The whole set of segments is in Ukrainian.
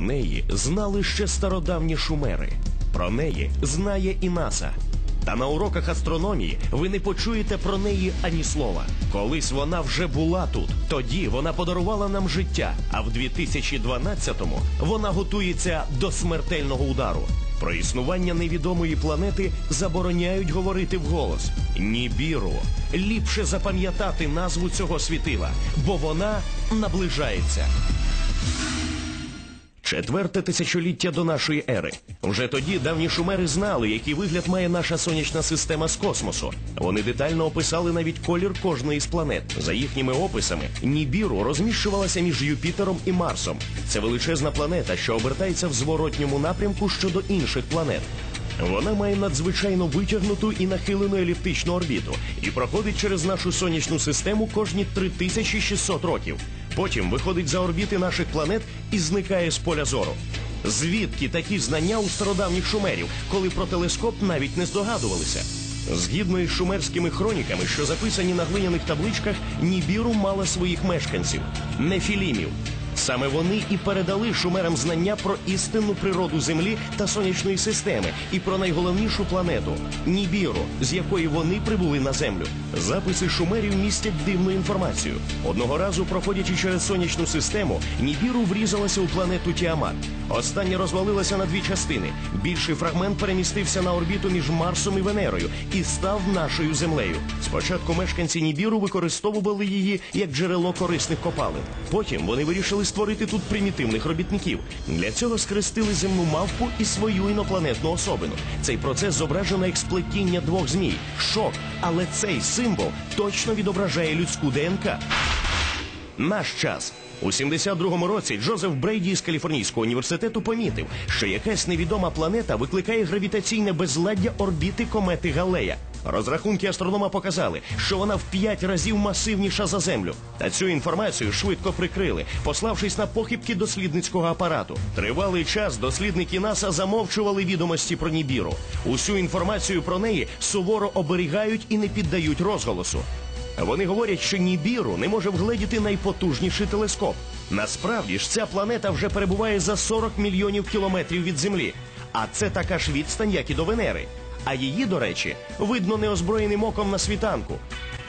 Неї знали ще стародавні шумери. Про неї знає і НАСА. Та на уроках астрономії ви не почуєте про неї ані слова. Колись вона вже була тут. Тоді вона подарувала нам життя. А в 2012-му вона готується до смертельного удару. Про існування невідомої планети забороняють говорити вголос. Нібіру. Ліпше запам'ятати назву цього світила, бо вона наближається. Четверте тисячоліття до нашої ери. Вже тоді давні шумери знали, який вигляд має наша сонячна система з космосу. Вони детально описали навіть колір кожної з планет. За їхніми описами, Нібіру розміщувалася між Юпітером і Марсом. Це величезна планета, що обертається в зворотньому напрямку щодо інших планет. Вона має надзвичайно витягнуту і нахилену еліптичну орбіту і проходить через нашу сонячну систему кожні 3600 років. Потім виходить за орбіти наших планет і зникає з поля зору. Звідки такі знання у стародавніх шумерів, коли про телескоп навіть не здогадувалися? Згідно із шумерськими хроніками, що записані на глиняних табличках, Нібіру мала своїх мешканців нефілімів. Саме вони і передали шумерам знання про істинну природу Землі та сонячної системи і про найголовнішу планету Нібіру, з якої вони прибули на землю. Записи шумерів містять дивну інформацію. Одного разу, проходячи через сонячну систему, Нібіру врізалася у планету Тіамат. Остання розвалилася на дві частини. Більший фрагмент перемістився на орбіту між Марсом і Венерою і став нашою землею. Спочатку мешканці Нібіру використовували її як джерело корисних копалин. Потім вони вирішили створити тут примітивних робітників. Для цього скрестили земну мавпу і свою інопланетну особину. Цей процес зображено як сплетіння двох змій. Шок, але цей символ точно відображає людську ДНК. Наш час. У 72-му році Джозеф Брейді з Каліфорнійського університету помітив, що якась невідома планета викликає гравітаційне безладдя орбіти комети Галея. Розрахунки астронома показали, що вона в п'ять разів масивніша за землю. Та цю інформацію швидко прикрили, пославшись на похибки дослідницького апарату. Тривалий час дослідники НАСА замовчували відомості про Нібіру. Усю інформацію про неї суворо оберігають і не піддають розголосу. Вони говорять, що Нібіру не може вгледіти найпотужніший телескоп. Насправді ж ця планета вже перебуває за 40 мільйонів кілометрів від Землі. А це така ж відстань, як і до Венери. А її, до речі, видно неозброєним оком на світанку.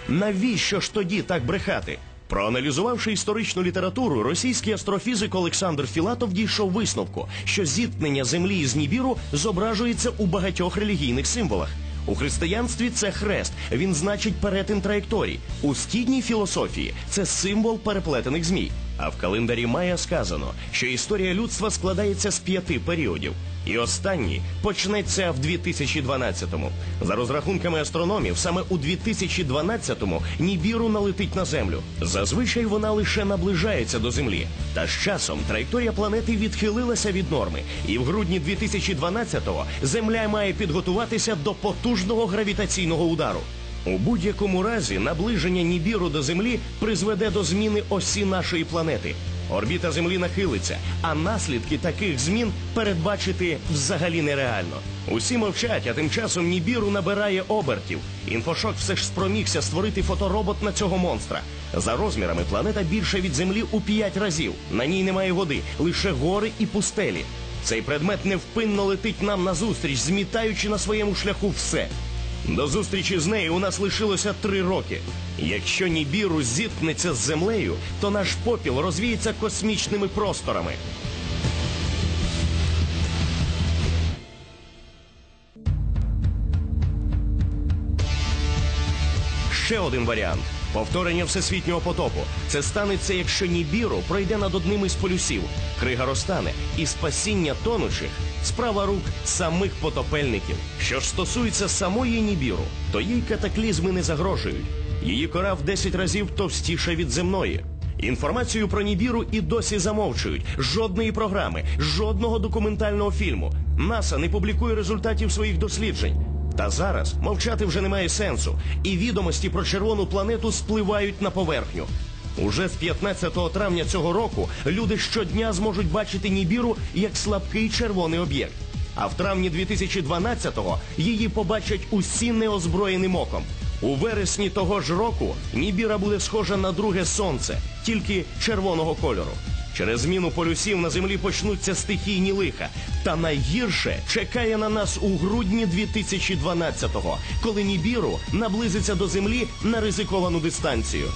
Навіщо ж тоді так брехати? Проаналізувавши історичну літературу, російський астрофізик Олександр Філатов дійшов висновку, що зіткнення землі з Нібіру зображується у багатьох релігійних символах. У християнстві це хрест, він значить перетин траєкторій. У східній філософії це символ переплетених змій. А в календарі Майя сказано, що історія людства складається з п'яти періодів. І останній почнеться в 2012-му. За розрахунками астрономів, саме у 2012-му Нібіру налетить на землю. Зазвичай вона лише наближається до землі. Та з часом траєкторія планети відхилилася від норми, і в грудні 2012-го Земля має підготуватися до потужного гравітаційного удару. У будь-якому разі наближення Нібіру до Землі призведе до зміни осі нашої планети. Орбіта Землі нахилиться, а наслідки таких змін передбачити взагалі нереально. Усі мовчать, а тим часом Нібіру набирає обертів. Інфошок все ж спромігся створити фоторобот на цього монстра. За розмірами планета більша від Землі у п'ять разів. На ній немає води, лише гори і пустелі. Цей предмет невпинно летить нам назустріч, змітаючи на своєму шляху все. До зустрічі з нею у нас лишилося три роки. Якщо Нібіру зіткнеться з землею, то наш попіл розвіється космічними просторами. Ще один варіант повторення всесвітнього потопу. Це станеться, якщо Нібіру пройде над одним із полюсів. Крига розтане і спасіння тонучих справа рук самих потопельників. Що ж стосується самої Нібіру, то їй катаклізми не загрожують. Її кора в 10 разів товстіша від земної. Інформацію про Нібіру і досі замовчують. Жодної програми, жодного документального фільму. НАСА не публікує результатів своїх досліджень. Та зараз мовчати вже немає сенсу, і відомості про червону планету спливають на поверхню. Уже з 15 травня цього року люди щодня зможуть бачити Нібіру як слабкий червоний об'єкт. А в травні 2012-го її побачать усі неозброєним оком. У вересні того ж року Нібіра буде схожа на друге сонце, тільки червоного кольору. Через зміну полюсів на землі почнуться стихійні лиха. Та найгірше чекає на нас у грудні 2012-го, коли Нібіру наблизиться до землі на ризиковану дистанцію.